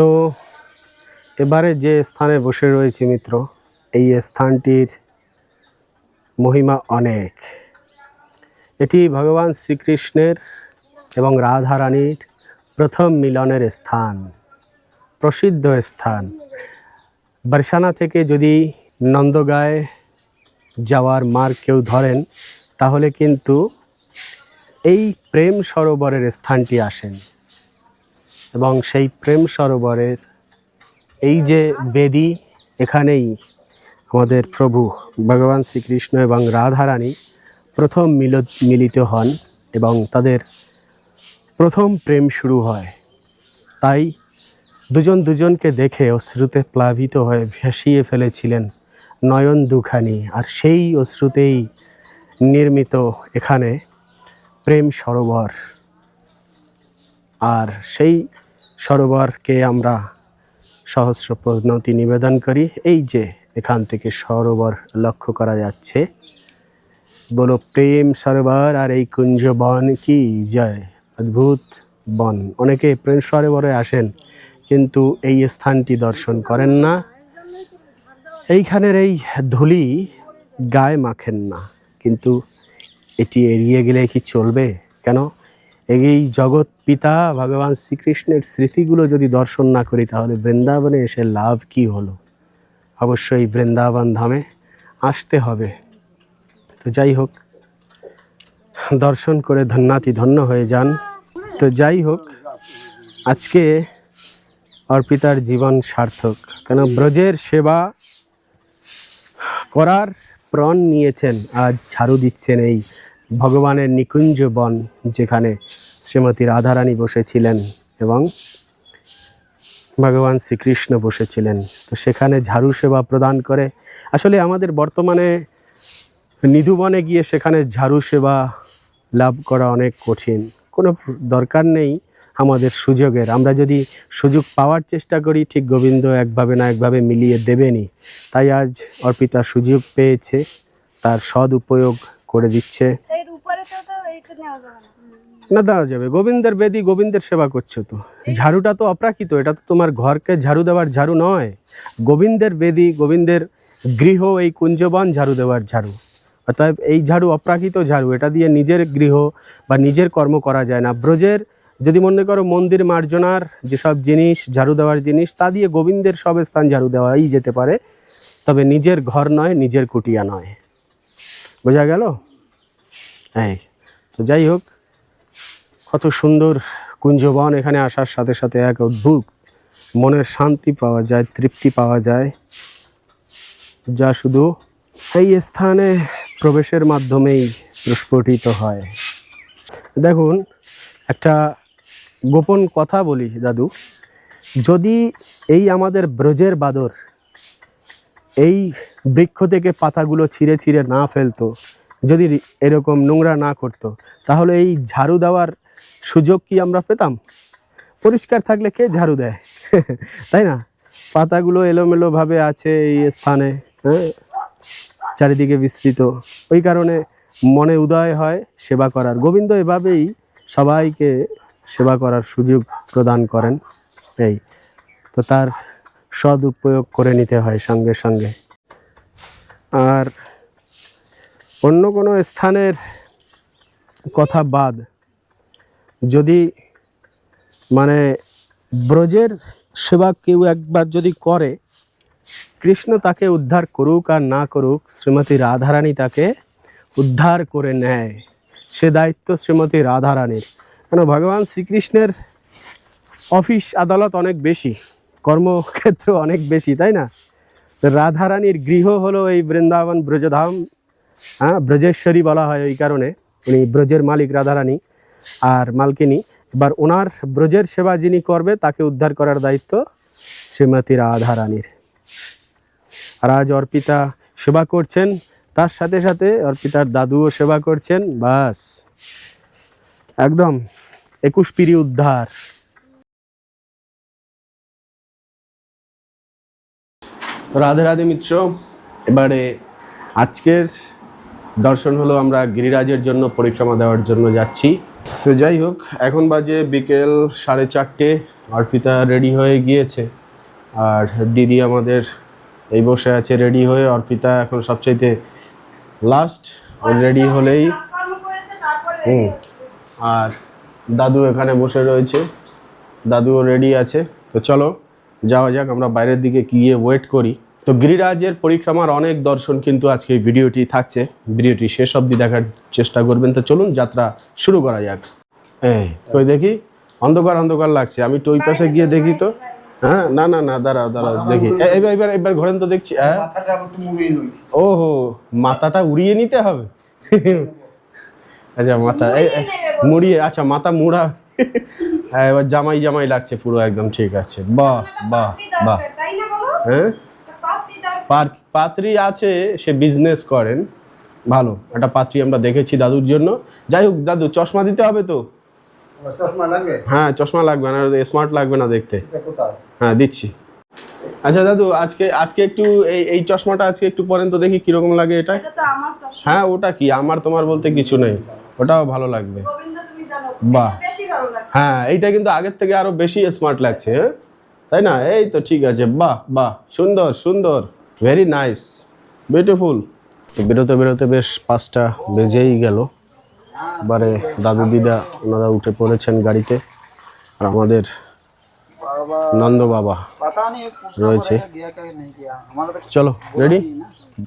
তো এবারে যে স্থানে বসে রয়েছি মিত্র, এই স্থানটির মহিমা অনেক। এটি ভগবান শ্রীকৃষ্ণের এবং রাধারানীর প্রথম মিলনের স্থান, প্রসিদ্ধ স্থান। বর্ষানা থেকে যদি নন্দগায় যাওয়ার মার্গ কেউ ধরেন, তাহলে কিন্তু এই প্রেম সরোবরের স্থানটি আসেন। এবং সেই প্রেম সরোবরের এই যে বেদি, এখানেই আমাদের প্রভু ভগবান শ্রীকৃষ্ণ এবং রাধারানী প্রথম মিল মিলিত হন এবং তাদের প্রথম প্রেম শুরু হয়। তাই দুজন দুজনকে দেখে অশ্রুতে প্লাবিত হয়ে ভেসিয়ে ফেলেছিলেন নয়ন দুখানি, আর সেই অশ্রুতেই নির্মিত এখানে প্রেম সরোবর। আর সেই সরোবরকে আমরা সহস্র প্রণতি নিবেদন করি। এই যে এখান থেকে সরোবর লক্ষ্য করা যাচ্ছে। বলো, প্রেম সরোবর আর এই কুঞ্জ বন কি? জয়। অদ্ভুত বন। অনেকে প্রেম সরোবরে আসেন, কিন্তু এই স্থানটি দর্শন করেন না। এইখানের এই ধুলি গায়ে মাখেন না, কিন্তু এটি এড়িয়ে গেলে কি চলবে? কেন? এই জগৎ পিতা ভগবান শ্রীকৃষ্ণের স্মৃতিগুলো যদি দর্শন না করি, তাহলে বৃন্দাবনে এসে লাভ কি হলো? অবশ্যই বৃন্দাবন ধামে আসতে হবে। তো যাই হোক, দর্শন করে ধন্যাতি ধন্য হয়ে যান। তো যাই হোক, আজকে অর্পিতার জীবন সার্থক। কেন ব্রজের সেবা করার প্রণ নিয়েছেন, আজ ঝাড়ু দিচ্ছেন এই ভগবানের নিকুঞ্জ বন যেখানে শ্রীমতী রাধারানী বসেছিলেন এবং ভগবান শ্রীকৃষ্ণ বসেছিলেন। তো সেখানে ঝাড়ু সেবা প্রদান করে। আসলে আমাদের বর্তমানে নিধুবনে গিয়ে সেখানে ঝাড়ু সেবা লাভ করা অনেক কঠিন। কোনো দরকার নেই আমাদের সুযোগের। আমরা যদি সুযোগ পাওয়ার চেষ্টা করি, ঠিক গোবিন্দ একভাবে না একভাবে মিলিয়ে দেবেনই। তাই আজ অর্পিতা সুযোগ পেয়েছে, তার সদ উপয়োগ করে দিচ্ছে। না। না দেওয়া যাবে। গোবিন্দের বেদি গোবিন্দের সেবা করছ তো। ঝাড়ুটা তো অপ্রাকৃত এটা তো তোমার ঘরকে ঝাড়ু দেওয়ার ঝাড়ু নয়। গোবিন্দের বেদি গোবিন্দের গৃহ এই কুঞ্জবন ঝাড়ু দেওয়ার ঝাড়ু। অতএব এই ঝাড়ু অপ্রাকৃত ঝাড়ু এটা দিয়ে নিজের গৃহ বা নিজের কর্ম করা যায় না। ব্রজের যদি মনে করো মন্দির মার্জনার যেসব জিনিস ঝাড়ু দেওয়ার জিনিস তা দিয়ে গোবিন্দের সব স্থান ঝাড়ু দেওয়াই যেতে পারে। তবে নিজের ঘর নয় নিজের কুটিয়া নয়। বোঝা গেল? হ্যাঁ তো যাই হোক, কত সুন্দর কুঞ্জবন এখানে আসার সাথে সাথে এক অদ্ভুত মনের শান্তি পাওয়া যায়, তৃপ্তি পাওয়া যায়। যা শুধু এই স্থানে প্রবেশের মাধ্যমেই প্রস্ফুটিত হয়। দেখুন, একটা গোপন কথা বলি, দাদু। যদি এই আমাদের ব্রজের বাদর এই বৃক্ষ থেকে পাতাগুলো ছিঁড়ে ছিঁড়ে না ফেলতো, যদি এরকম নোংরা না করতো, তাহলে এই ঝাড়ু দেওয়ার সুযোগ কি আমরা পেতাম? পরিষ্কার থাকলে কে ঝাড়ু দেয়? তাই না? পাতাগুলো এলোমেলোভাবে আছে এই স্থানে হ্যাঁ? চারিদিকে বিস্তৃত। ওই কারণে মনে উদয় হয় সেবা করার। গোবিন্দ এভাবেই সবাইকে সেবা করার সুযোগ প্রদান করেন। এই তো তার সদ উপয়োগ করে নিতে হয় সঙ্গে সঙ্গে। আর অন্য কোনো স্থানের কথা বাদ, যদি মানে ব্রজের সেবা কেউ একবার যদি করে, কৃষ্ণ তাকে উদ্ধার করুক আর না করুক, শ্রীমতী রাধারানী তাকে উদ্ধার করে নেয়। সে দায়িত্ব শ্রীমতী রাধারানীর। কেন? ভগবান শ্রীকৃষ্ণের অফিস আদালত অনেক বেশি। কর্মক্ষেত্র অনেক বেশি, তাই না? তো রাধারানীর গৃহ হলো এই বৃন্দাবন ব্রজধাম হ্যাঁ ব্রজেশ্বরী বলা হয় ওই কারণে। উনি ব্রজের মালিক রাধারানী আর মালকিনী। এবার ওনার ব্রজের সেবা যিনি করবে, তাকে উদ্ধার করার দায়িত্ব শ্রীমতী রাধারানীর। আর আজ অর্পিতা সেবা করছেন, তার সাথে সাথে অর্পিতার দাদুও সেবা করছেন, বাস। একদম একুশ পিড়ি উদ্ধার। তো রাধে রাধে মিত্র। এবারে আজকের দর্শন হলো আমরা গিরিরাজের জন্য পরিক্রমা দেওয়ার জন্য যাচ্ছি। তো যাই হোক, এখন বাজে বিকেল সাড়ে চারটে, অর্পিতা রেডি হয়ে গিয়েছে। আর দিদি আমাদের এই বসে আছে রেডি হয়ে, অর্পিতা এখন সবচাইতে লাস্ট রেডি হলেই। হুম, আর দাদু এখানে বসে রয়েছে, দাদুও রেডি আছে। তো চলো যাওয়া যাক আমরা বাইরের দিকে গিয়ে ওয়েট করি। তো গিরিরাজের পরিক্রমার অনেক দর্শন কিন্তু আজকে এই ভিডিওটি থাকছে। ভিডিওটি শেষ অবধি দেখার চেষ্টা করবেন। তো চলুন যাত্রা শুরু করা যাক। হ্যাঁ কই দেখি? অন্ধকার অন্ধকার লাগছে। আমি ওই পাশে গিয়ে দেখি তো। হ্যাঁ না না না দাঁড়াও দাঁড়াও দেখি। এবার এবার এবার ঘোরেন তো দেখছি। হ্যাঁ। একটু নই। ওহো মাথাটা উড়িয়ে নিতে হবে? আচ্ছা মাথা মুড়িয়ে আচ্ছা মাথা মুড়া হ্যাঁ এবার জামাই জামাই লাগছে পুরো একদম ঠিক আছে। বাহ বাহ বাহ। হ্যাঁ? পাত্রী আছে সে বিজনেস করেন। ভালো একটা পাত্রী আমরা দেখেছি দাদুর জন্য। যাই হোক দাদু চশমা দিতে হবে তো? চশমা লাগবে হ্যাঁ চশমা লাগবে না স্মার্ট লাগবে না দেখতে। হ্যাঁ দিচ্ছি। আচ্ছা দাদু আজকে আজকে একটু এই এই চশমাটা আজকে একটু পরেন তো দেখি কীরকম লাগে এটা। এটা তো আমার চশমা। হ্যাঁ ওটা কি? আমার তোমার বলতে কিছু নেই। ওটাও ভালো লাগবে। গোবিন্দ বাহ। হ্যাঁ এইটা কিন্তু আগের থেকে আরও বেশি স্মার্ট লাগছে হ্যাঁ? তাই না? এই তো ঠিক আছে, বাহ বাহ, সুন্দর সুন্দর ভেরি নাইস বিউটিফুল বেরোতে বেরোতে বেশ পাঁচটা বেজেই গেল। এবারে দাদু দিদা, ওনারা উঠে পড়েছেন গাড়িতে, আর আমাদের নন্দ বাবা রয়েছে। চলো রেডি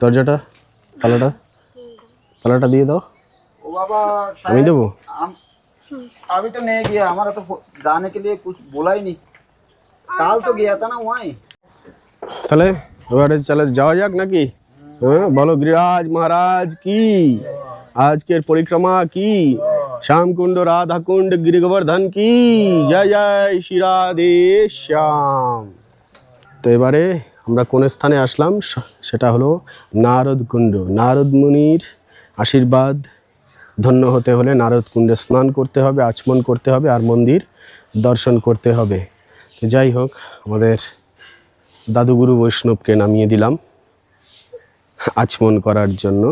দরজাটা, তালাটা তালাটা দিয়ে দাও। আমি দেবো? अभी तो नहीं गया हमारा तो फो- जाने के लिए कुछ बोला ही नहीं काल तो गया था ना वहाँ ही তাহলে এবারে চলে যাওয়া যাক নাকি হ্যাঁ বলো গিরিরাজ মহারাজ কি আজকের পরিক্রমা কি শ্যামকুণ্ড রাধাকুণ্ড গিরিগোবর্ধন কি জয় জয় শ্রী রাধে শ্যাম তো এবারে আমরা কোন স্থানে আসলাম স- সেটা হলো নারদ কুণ্ড নারদ মুনির আশীর্বাদ ধন্য হতে হলে নারদ কুণ্ডে স্নান করতে হবে আচমন করতে হবে আর মন্দির দর্শন করতে হবে। তো যাই হোক আমাদের দাদুগুরু বৈষ্ণবকে নামিয়ে দিলাম আচমন করার জন্য।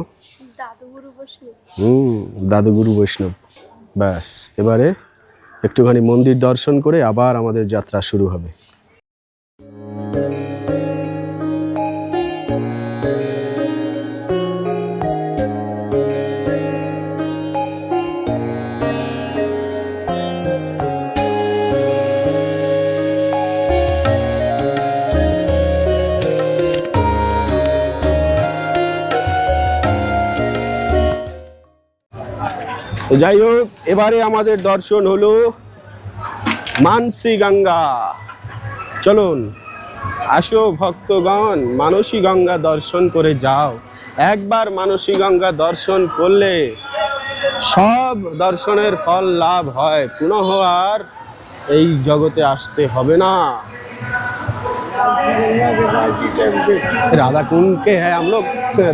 হুম দাদুগুরু বৈষ্ণব। ব্যাস এবারে একটুখানি মন্দির দর্শন করে আবার আমাদের যাত্রা শুরু হবে। যাই হোক, এবারে আমাদের দর্শন হলো মানসী গঙ্গা চলুন, আসো ভক্তগণ মানসী গঙ্গা দর্শন করে যাও। একবার মানসী গঙ্গা দর্শন করলে সব দর্শনের ফল লাভ হয়। পুনঃ আর এই জগতে আসতে হবে না। राधा कुंड के है हम लोग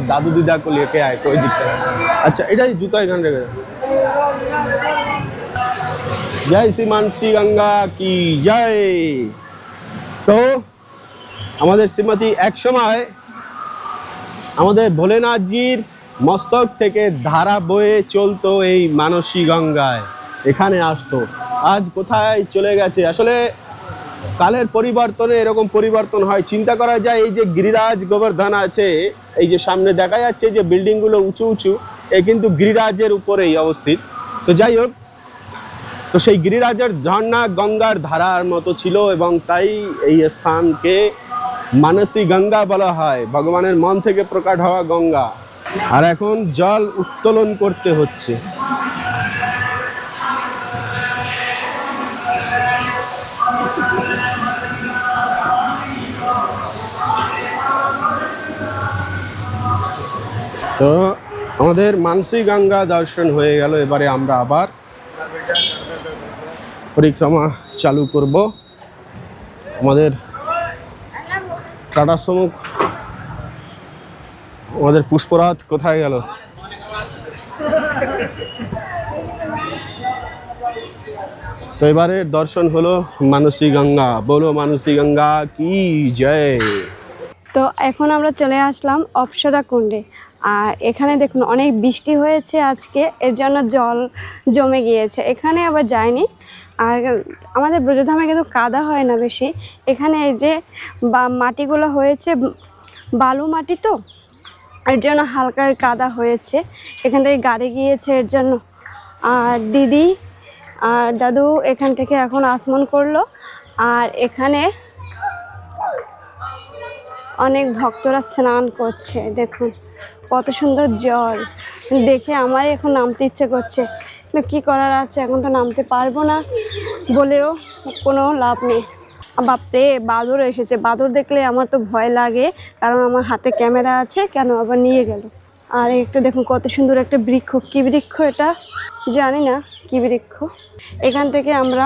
दादू दीदा को लेके आए कोई दिक्कत नहीं अच्छा এটা জুতো এখানে রেখে দাও। জয় শ্রী মানসী গঙ্গা কি জয় তো আমাদের শ্রীমতী এক সময় আমাদের ভোলেনাথজির মস্তক থেকে ধারা বয়ে চলতো এই মানসী গঙ্গায় এখানে আসতো আজ কোথায় চলে গেছে আসলে কালের পরিবর্তনে এরকম পরিবর্তন হয়। চিন্তা করা যায় এই যে গিরিরাজ গোবর্ধন আছে, এই যে সামনে দেখা যাচ্ছে যে বিল্ডিংগুলো উঁচু উঁচু, এ কিন্তু গিরিরাজের উপরেই অবস্থিত। তো যাই হোক, তো সেই গিরিরাজের ঝর্ণা গঙ্গার ধারার মতো ছিল এবং তাই এই স্থানকে মানসী গঙ্গা বলা হয়। ভগবানের মন থেকে প্রকাট হওয়া গঙ্গা। আর এখন জল উত্তোলন করতে হচ্ছে। তো আমাদের মানসী গঙ্গা দর্শন হয়ে গেল, এবারে আমরা আবার পরিক্রমা চালু করব। আমাদের টাটা সমুখ, আমাদের পুষ্পরাত কোথায় গেল? তো এবারে দর্শন হলো মানসী গঙ্গা। বলো মানসী গঙ্গা, কি জয়? তো এখন আমরা চলে আসলাম অপসরা কুণ্ডে। আর এখানে দেখুন অনেক বৃষ্টি হয়েছে আজকে, এর জন্য জল জমে গিয়েছে। এখানে আবার যায়নি। আর আমাদের ব্রজধামে কিন্তু কাদা হয় না বেশি। এখানে এই যে বা মাটিগুলো হয়েছে, বালু মাটি তো, এর জন্য হালকা কাদা হয়েছে। এখান থেকে গাড়ি গিয়েছে এর জন্য। আর দিদি আর দাদু এখান থেকে এখন আসমান করল। আর এখানে অনেক ভক্তরা স্নান করছে, দেখুন। কত সুন্দর জল। দেখে আমার এখন নামতে ইচ্ছে করছে। কিন্তু কী করার আছে? এখন তো নামতে পারব না বলেও কোনো লাভ নেই। বাপরে, বাদর এসেছে। বাদর দেখলে আমার তো ভয় লাগে। কারণ আমার হাতে ক্যামেরা আছে, কেন আবার নিয়ে গেল? আর একটা দেখুন, কত সুন্দর একটা বৃক্ষ। কী বৃক্ষ এটা? জানি না কী বৃক্ষ। এখান থেকে আমরা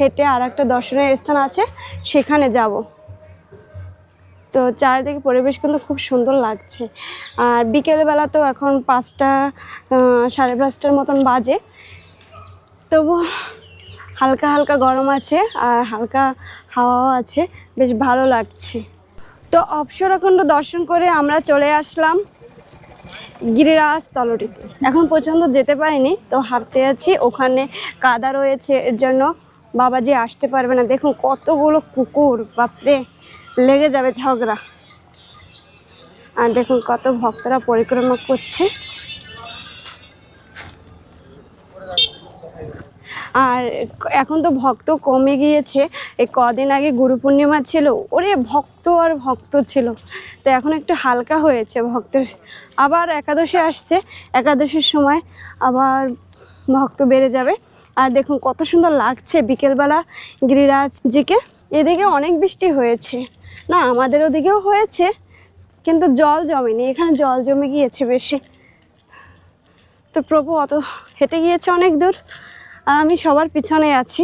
হেঁটে আর একটা দর্শনীয় স্থান আছে, সেখানে যাব। তো চারিদিকে পরিবেশ কিন্তু খুব সুন্দর লাগছে। আর বিকেলবেলা তো এখন পাঁচটা সাড়ে পাঁচটার মতন বাজে। তবু হালকা হালকা গরম আছে আর হালকা হাওয়াও আছে, বেশ ভালো লাগছে। তো অপসরাখণ্ড দর্শন করে আমরা চলে আসলাম গিরিরাজ তলটিতে। এখন পর্যন্ত যেতে পারিনি, তো হাঁটতে আছি। ওখানে কাদা রয়েছে, এর জন্য বাবাজি আসতে পারবে না। দেখুন কতগুলো কুকুর, বাপরে! লেগে যাবে ঝগড়া। আর দেখুন কত ভক্তরা পরিক্রমা করছে। আর এখন তো ভক্ত কমে গিয়েছে। এই কদিন আগে গুরু পূর্ণিমা ছিল। ওরে ভক্ত আর ভক্ত ছিল। তো এখন একটু হালকা হয়েছে ভক্তের। আবার একাদশী আসছে। একাদশীর সময় আবার ভক্ত বেড়ে যাবে। আর দেখুন কত সুন্দর লাগছে। বিকেলবেলা গিরিরাজজিকে এদিকে অনেক বৃষ্টি হয়েছে। না, আমাদের ওদিকেও হয়েছে, কিন্তু জল জমেনি, এখানে জল জমে গিয়েছে বেশি। তো প্রভু অত হেঁটে গিয়েছে অনেক দূর, আর আমি সবার পিছনে আছি।